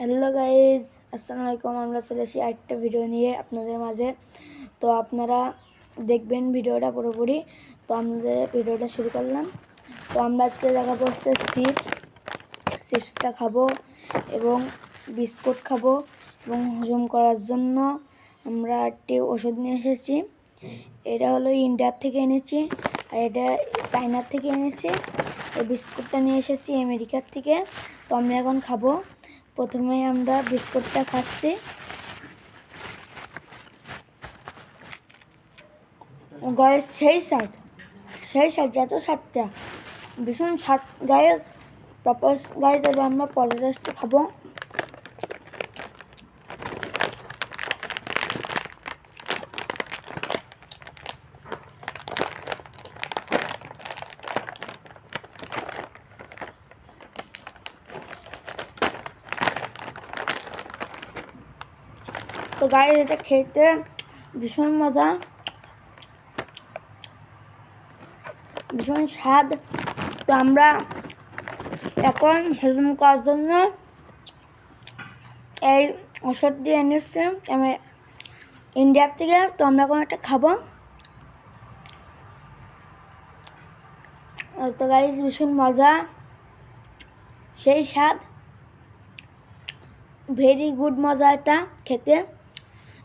Hello guys আসসালামু আলাইকুম। আমরা চলে এসেছি আরেকটা ভিডিও নিয়ে আপনাদের মাঝে। তো আপনারা দেখবেন ভিডিওটা পুরোপুরি। তো আমাদের ভিডিওটা শুরু করলাম। তো আমরা আজকে দেখাবো হচ্ছে চিপস চিপসটা খাব এবং বিস্কুট খাব এবং হজম করার জন্য আমরা একটি ওষুধ নিয়ে এসেছি। এটা হলো ইন্ডিয়ার থেকে এনেছি আর এটা চায়নার থেকে এনেছি। এই বিস্কুটটা নিয়ে এসেছি আমেরিকার থেকে। তো আমরা এখন খাব। প্রথমে আমরা বিস্কুটটা খাচ্ছি। গায়ের সেই স্বাদ সেই স্বাদ যত স্বাদটা। ভীষণ স্বাদ। গায়ে তারপর গায়ে যাবে আমরা পলের খাব। তো গায়ে এটা খেতে ভীষণ মজা। ভীষণ স্বাদ। তো আমরা এখন হজম করার জন্য এই ওষুধ দিয়ে এনেছি। আমি ইন্ডিয়ার থেকে, তো আমরা এখন একটা খাব। তো গাইজ ভীষণ মজা। সেই স্বাদ। ভেরি গুড মজা এটা খেতে।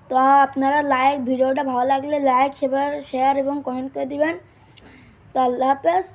তো আপনারা লাইক ভিডিওটা ভালো লাগলে লাইক শেয়ার শেয়ার এবং কমেন্ট করে দিবেন। তো আল্লাহ হাফেজ।